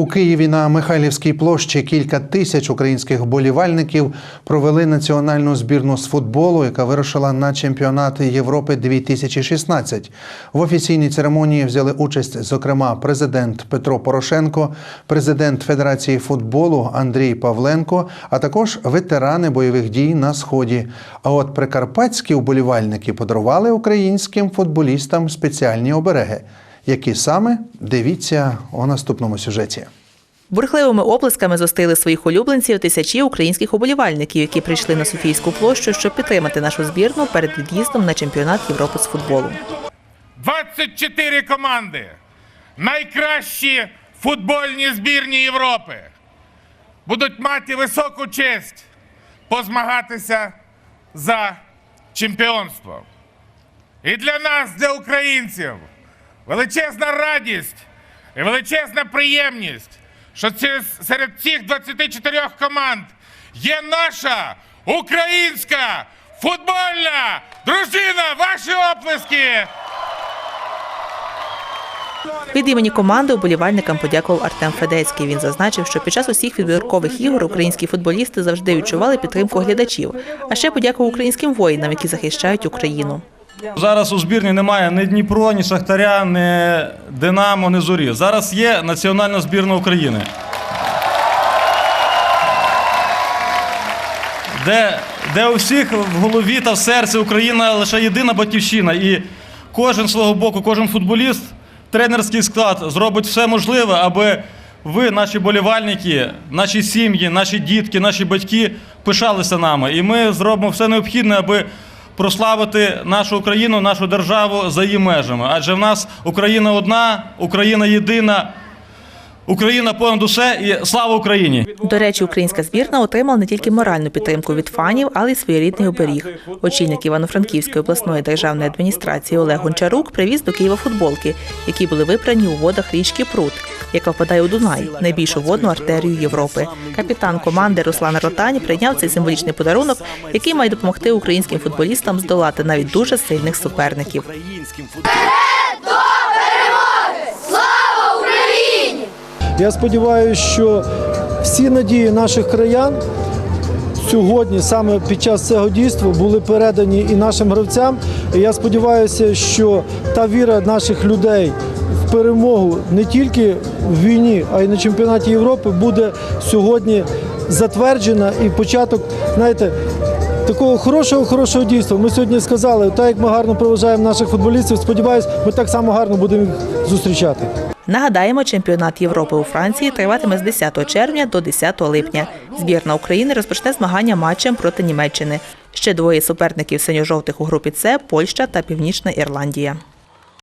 У Києві на Михайлівській площі кілька тисяч українських болівальників провели національну збірну з футболу, яка вирушила на чемпіонат Європи 2016. В офіційній церемонії взяли участь, зокрема, президент Петро Порошенко, президент Федерації футболу Андрій Павленко, а також ветерани бойових дій на сході. А от прикарпатські вболівальники подарували українським футболістам спеціальні обереги. Які саме дивіться у наступному сюжеті. Бурхливими оплесками зустріли своїх улюбленців тисячі українських уболівальників, які прийшли на Софійську площу, щоб підтримати нашу збірну перед від'їздом на чемпіонат Європи з футболу. 24 команди. Найкращі футбольні збірні Європи будуть мати високу честь позмагатися за чемпіонство. І для нас, для українців, величезна радість і величезна приємність, що серед цих 24 команд є наша українська футбольна дружина. Ваші оплески! Від імені команди уболівальникам подякував Артем Федецький. Він зазначив, що під час усіх відбіркових ігор українські футболісти завжди відчували підтримку глядачів. А ще подякував українським воїнам, які захищають Україну. Зараз у збірні немає ні Дніпро, ні Шахтаря, ні Динамо, ні Зорі. Зараз є національна збірна України. Де, де у всіх в голові та в серці Україна лише єдина батьківщина. І кожен свого боку, кожен футболіст, тренерський склад зробить все можливе, аби ви, наші болівальники, наші сім'ї, наші дітки, наші батьки пишалися нами. І ми зробимо все необхідне, аби прославити нашу Україну, нашу державу за її межами. Адже в нас Україна одна, Україна єдина, Україна понад усе і слава Україні! До речі, українська збірна отримала не тільки моральну підтримку від фанів, але й своєрідний оберіг. Очільник Івано-Франківської обласної державної адміністрації Олег Гончарук привіз до Києва футболки, які були випрані у водах річки Прут, яка впадає у Дунай, найбільшу водну артерію Європи. Капітан команди Руслан Ротань прийняв цей символічний подарунок, який має допомогти українським футболістам здолати навіть дуже сильних суперників. Я сподіваюся, що всі надії наших краян сьогодні, саме під час цього дійства, були передані і нашим гравцям. І я сподіваюся, що та віра наших людей в перемогу не тільки в війні, а й на чемпіонаті Європи буде сьогодні затверджена і початок, знаєте. Такого хорошого, хорошого дійства. Ми сьогодні сказали, так як ми гарно проважаємо наших футболістів, сподіваюсь, ми так само гарно будемо їх зустрічати. Нагадаємо, чемпіонат Європи у Франції триватиме з 10 червня до 10 липня. Збірна України розпочне змагання матчем проти Німеччини. Ще двоє суперників синьо-жовтих у групі С Польща та Північна Ірландія.